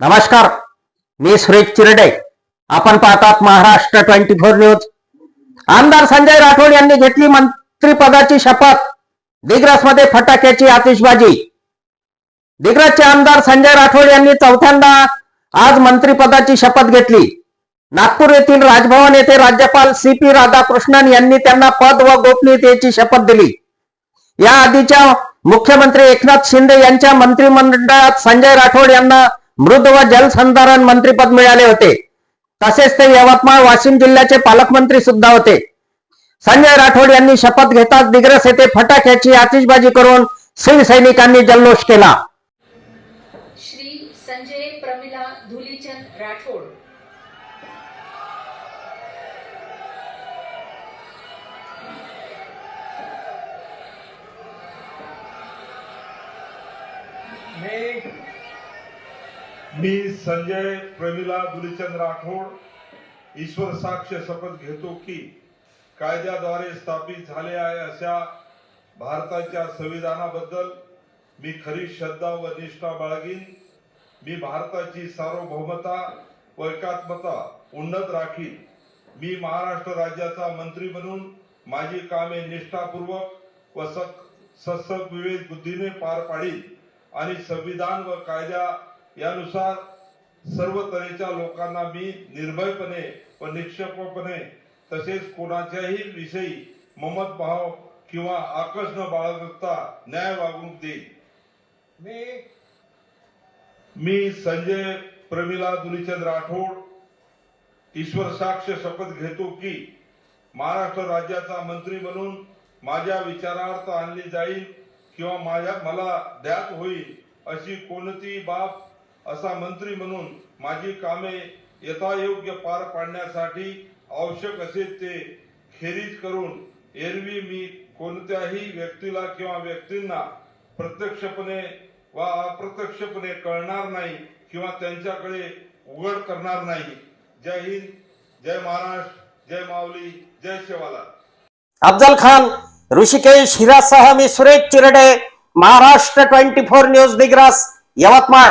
नमस्कार मी सुरेश चिरडे. आपण पाहतात महाराष्ट्र ट्वेंटी फोर न्यूज. आमदार संजय राठोड यांनी घेतली मंत्रिपदाची शपथ. दिग्रसमध्ये फटाक्याची आतिषबाजी. दिग्रसचे आमदार संजय राठोड यांनी चौथ्यांदा आज मंत्रिपदाची शपथ घेतली. नागपूर येथील राजभवन येथे राज्यपाल सी पी राधाकृष्णन यांनी त्यांना पद व गोपनीयतेची शपथ दिली. या आधीच्या मुख्यमंत्री एकनाथ शिंदे यांच्या मंत्रिमंडळात संजय राठोड यांना मृद व जलसंधारण मंत्रिपद मिळाले होते. तसेच ते यवतमाळ वाशिम जिल्ह्याचे पालकमंत्री सुद्धा होते. संजय राठोड यांनी शपथ घेताच दिग्रस येथे फटाक्याची आतिषबाजी करून शिवसैनिकांनी जल्लोष केला. श्री संजय प्रमिला धुलीचंद राठोड. मी मी संजय प्रमिला दुलीचंद राठोड ईश्वर साक्ष शपथ घेतो की कायद्याद्वारे स्थापित झाले आहे अशा भारताच्या संविधानाबद्दल मी खरी श्रद्धा व निष्ठा बाळगीन. मी भारताची सार्वभौमता व एकात्मता उन्नत राखीन. मी महाराष्ट्र राज्याचा मंत्री म्हणून माझी कामे निष्ठापूर्वक व सक सत्सक विवेक बुद्धीने पार पाडीन आणि संविधान व कायद्या यानुसार सर्व तऱ्हेच्या लोकांना मी निर्भयपणे व निक्षेपपणे तसेच कोणाच्याही विषयी ममत भाव किंवा आकर्ष न बाळगता न्याय वागणूक देईन. मी मी संजय प्रमिला दुलीचंद राठोड ईश्वर साक्ष शपथ घेतो की महाराष्ट्र राज्याचा मंत्री म्हणून माझ्या विचारार्थ आणली जाईल किंवा माझ्या मला द्यात होईल अशी कोणतीही बाब असा मंत्री म्हणून माझी कामे यथायोग्य पार पाडण्यासाठी आवश्यक असेल ते खेरीज करून एरवी मी कोणत्याही व्यक्तीला किंवा व्यक्तींना प्रत्यक्षपणे वा अप्रत्यक्षपणे कळणार नाही किंवा त्यांच्याकडे उघड करणार नाही. जय हिंद जय महाराष्ट्र जय माऊली जय शेवाला. अफजल खान ऋषिकेश हिरासह मी Suresh Chirade Maharashtra twenty four news Digras Yavatmal.